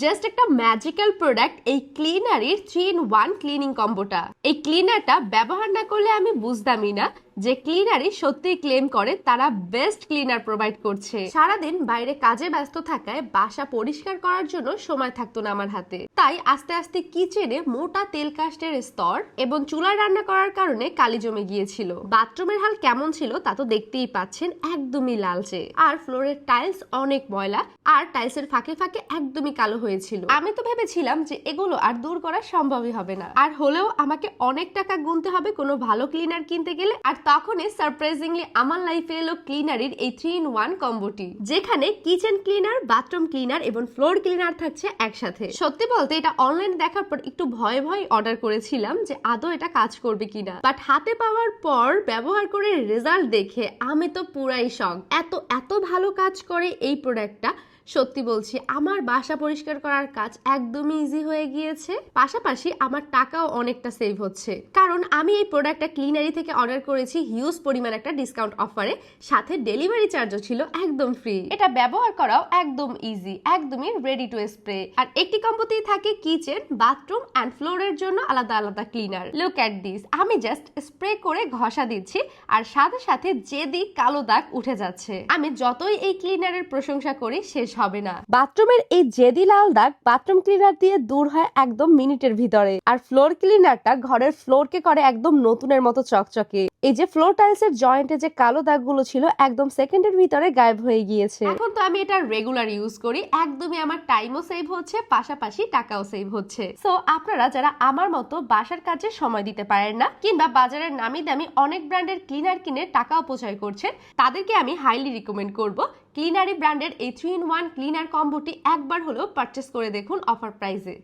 Just একটা magical product এই ক্লিনারির থ্রি ইন ওয়ান ক্লিনিং কম্বোটা এই ক্লিনারটা ব্যবহার না করলে আমি বুঝতামই না। যে ক্লিনারই সত্যিই ক্লেম করে, তারা বেস্ট ক্লিনার প্রোভাইড করছে। সারাদিন বাইরে কাজে ব্যস্ত থাকায় বাসা পরিষ্কার করার জন্য সময় থাকতো না আমার হাতে। তাই আস্তে আস্তে কিচেনে মোটা তেল কাস্টের স্তর এবং চুলায় রান্না করার কারণে কালি জমে গিয়েছিল। বাথরুমের হাল কেমন ছিল তা তো দেখতেই পাচ্ছেন, একদমই লালচে। আর ফ্লোরের টাইলস অনেক ময়লা, আর টাইলসের ফাঁকে ফাঁকে একদমই কালো হয়েছিল। আমি তো ভেবেছিলাম যে এগুলো আর দূর করা সম্ভবই হবে না। আর হলেও আমাকে অনেক টাকা গুনতে হবে কোনো ভালো ক্লিনার কিনতে গেলে, আর তখনই সারপ্রাইজিংলি আমার লাইফে এলো ক্লিনারির এই থ্রি ইন ওয়ান কম্বোটি যেখানে কিচেন ক্লিনার বাথরুম ক্লিনার এবং ফ্লোর ক্লিনার থাকছে একসাথে। সত্যি বলতে এটা অনলাইন দেখার পর একটু ভয়ে ভয়ে অর্ডার করেছিলাম যে আদৌ এটা কাজ করবে কিনা। বাট হাতে পাওয়ার পর ব্যবহার করে রেজাল্ট দেখে আমি তো পুরাই শখ এত এত ভালো কাজ করে এই প্রোডাক্টটা সত্যি বলছি, আমার বাসা পরিষ্কার করার কাজ একদমই ইজি হয়ে গিয়েছে। পাশাপাশি আমার টাকাও অনেকটা সেভ হচ্ছে। কারণ আমি এই প্রোডাক্টটা ক্লিনারি থেকে অর্ডার করেছি হিউজ পরিমাণ একটা ডিসকাউন্ট অফারে সাথে ডেলিভারি চার্জও ছিল একদম ফ্রি এটা ব্যবহার করাও একদম ইজি একদমই রেডি টু স্প্রে আর একটি কম্বোতেই থাকে কিচেন বাথরুম অ্যান্ড ফ্লোরের জন্য আলাদা আলাদা ক্লিনার লুক অ্যাট দিস আমি জাস্ট স্প্রে করে ঘষা দিচ্ছি আর সাথে সাথে যে দিক কালো দাগ উঠে যাচ্ছে। আমি যতই এই ক্লিনারের প্রশংসা করি শেষ হবে না। বাথরুমের এই জেদি লাল দাগ বাথরুম ক্লিনার দিয়ে দূর হয় একদম মিনিটের ভিতরে। আর ফ্লোর ক্লিনারটা ঘরের ফ্লোরকে করে একদম নতুনের মতো চকচকে। এই যে ফ্লোর টাইলস এর জয়েন্টে যে কালো দাগগুলো ছিল একদম সেকেন্ডের ভিতরে গায়েব হয়ে গিয়েছে। এখন তো আমি এটা রেগুলার ইউজ করি, একদমই আমার টাইমও সেভ হচ্ছে, পাশাপাশি টাকাও সেভ হচ্ছে। সো আপনারা যারা আমার মতো বাসার কাজে সময় দিতে পারেন না, কিংবা বাজারের নামি দামি অনেক ব্র্যান্ডের ক্লিনার কিনে টাকা অপচয় করছেন, তাদেরকে আমি হাইলি রিকমেন্ড করব ক্লিনারি ব্র্যান্ডের এই থ্রি ইন ওয়ান ক্লিনার কম্বোটি একবার হলেও পারচেস করে দেখুন অফার প্রাইসে